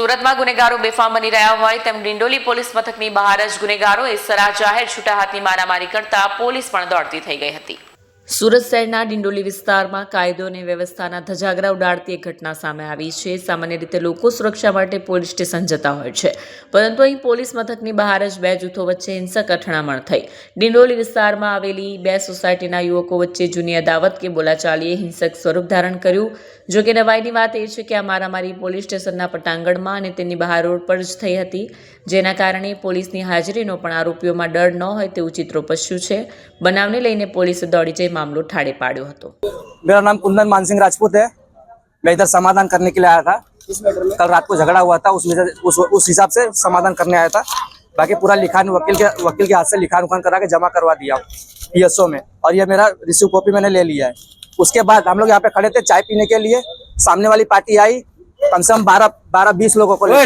સુરતમાં ગુનેગારો બેફામ બની રહ્યા હોય તેમ ડિંડોલી પોલીસ મથકની બહાર જ ગુનેગારોએ સરા જાહેર છૂટા હાથની મારામારી કરતા પોલીસ પણ દોડતી થઈ ગઈ હતી. સુરત શહેરના ડિંડોલી વિસ્તારમાં કાયદો અને વ્યવસ્થાના ધજાગરા ઉડાડતી એક ઘટના સામે આવી છે. સામાન્ય રીતે લોકો સુરક્ષા માટે પોલીસ સ્ટેશન જતા હોય છે. પરંતુ અહીં પોલીસ મથકની બહાર જ બે જૂથો વચ્ચે હિંસક અથડામણ થઈ. ડિંડોલી વિસ્તારમાં આવેલી બે સોસાયટીના યુવકો વચ્ચે જૂની અદાવત કે બોલાચાલીએ હિંસક સ્વરૂપ ધારણ કર્યું. જો કે નવાઈની વાત એ છે કે આ મારામારી પોલીસ સ્ટેશનના પટાંગણમાં અને તેની બહાર રોડ પર જ થઈ હતી. જેના કારણે પોલીસની હાજરીનો પણ આરોપીઓમાં ડર ન હોય તેવું ચિત્રો પશ્યું છે. બનાવને લઈને પોલીસે દોડી જઈ મામલો ઠાળે પાડ્યો હતો मेरा नाम कुंदन मान सिंह राजपूत है मैं इधर समाधान करने के लिए आया था कल रात को झगड़ा हुआ था उस वजह उस, उस हिसाब से समाधान करने आया था बाकी पूरा लिखान वकील के वकील के हाथ से लिखान उखान करा के जमा करवा दिया पीएसओ में और ये मेरा रिसीव कॉपी मैंने ले लिया है उसके बाद हम लोग यहाँ पे खड़े थे चाय पीने के लिए सामने वाली पार्टी आई कम से कम बारह बारह बीस लोगों को ले-